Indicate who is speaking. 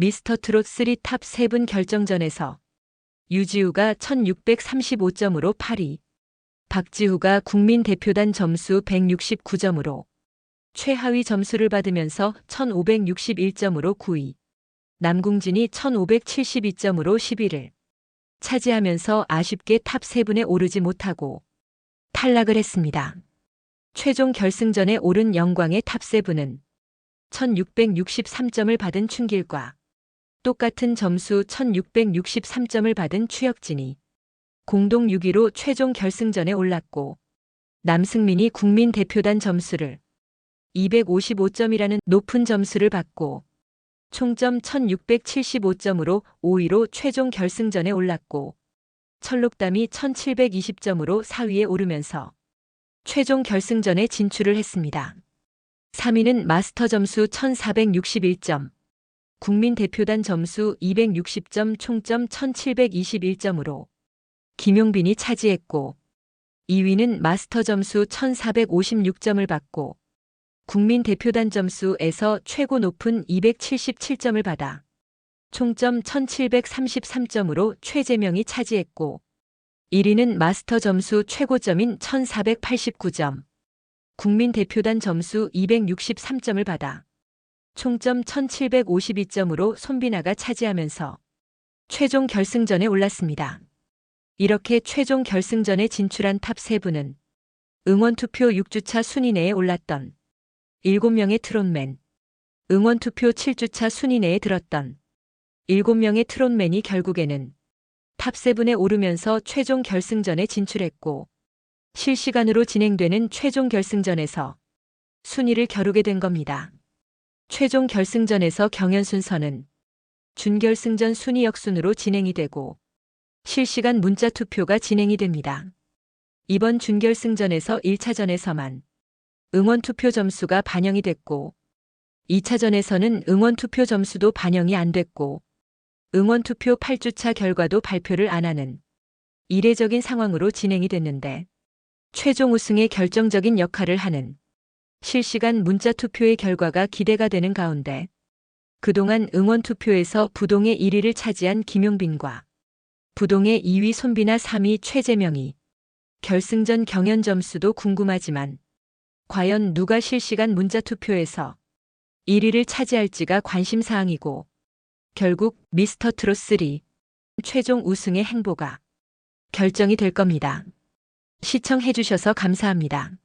Speaker 1: 미스터 트롯 3탑 3분 결정전에서 유지우가 1635점으로 8위, 박지후가 국민 대표단 점수 169점으로 최하위 점수를 받으면서 1561점으로 9위, 남궁진이 1572점으로 10위를 차지하면서 아쉽게 탑 3분에 오르지 못하고 탈락을 했습니다. 최종 결승전에 오른 영광의 탑 7은 1663점을 받은 춘길과 똑같은 점수 1663점을 받은 추혁진이 공동 6위로 최종 결승전에 올랐고 남승민이 국민 대표단 점수를 255점이라는 높은 점수를 받고 총점 1675점으로 5위로 최종 결승전에 올랐고 철록담이 1720점으로 4위에 오르면서 최종 결승전에 진출을 했습니다. 3위는 마스터 점수 1461점, 국민 대표단 점수 260점 총점 1721점으로 김용빈이 차지했고 2위는 마스터 점수 1456점을 받고 국민 대표단 점수에서 최고 높은 277점을 받아 총점 1733점으로 최재명이 차지했고 1위는 마스터 점수 최고점인 1489점, 국민 대표단 점수 263점을 받아 총점 1752점으로 손비나가 차지하면서 최종 결승전에 올랐습니다. 이렇게 최종 결승전에 진출한 탑 3분은 응원투표 6주차 순위 내에 올랐던 7명의 트롯맨, 응원투표 7주차 순위 내에 들었던 7명의 트롯맨이 결국에는 탑7에 오르면서 최종 결승전에 진출했고 실시간으로 진행되는 최종 결승전에서 순위를 겨루게 된 겁니다. 최종 결승전에서 경연 순서는 준결승전 순위 역순으로 진행이 되고 실시간 문자 투표가 진행이 됩니다. 이번 준결승전에서 1차전에서만 응원 투표 점수가 반영이 됐고 2차전에서는 응원 투표 점수도 반영이 안 됐고 응원 투표 8주차 결과도 발표를 안 하는 이례적인 상황으로 진행이 됐는데 최종 우승에 결정적인 역할을 하는 실시간 문자 투표의 결과가 기대가 되는 가운데 그동안 응원 투표에서 부동의 1위를 차지한 김용빈과 부동의 2위 손비나 3위 최재명이 결승전 경연 점수도 궁금하지만 과연 누가 실시간 문자 투표에서 1위를 차지할지가 관심사항이고 결국 미스터 트롯 3 최종 우승의 행보가 결정이 될 겁니다. 시청해주셔서 감사합니다.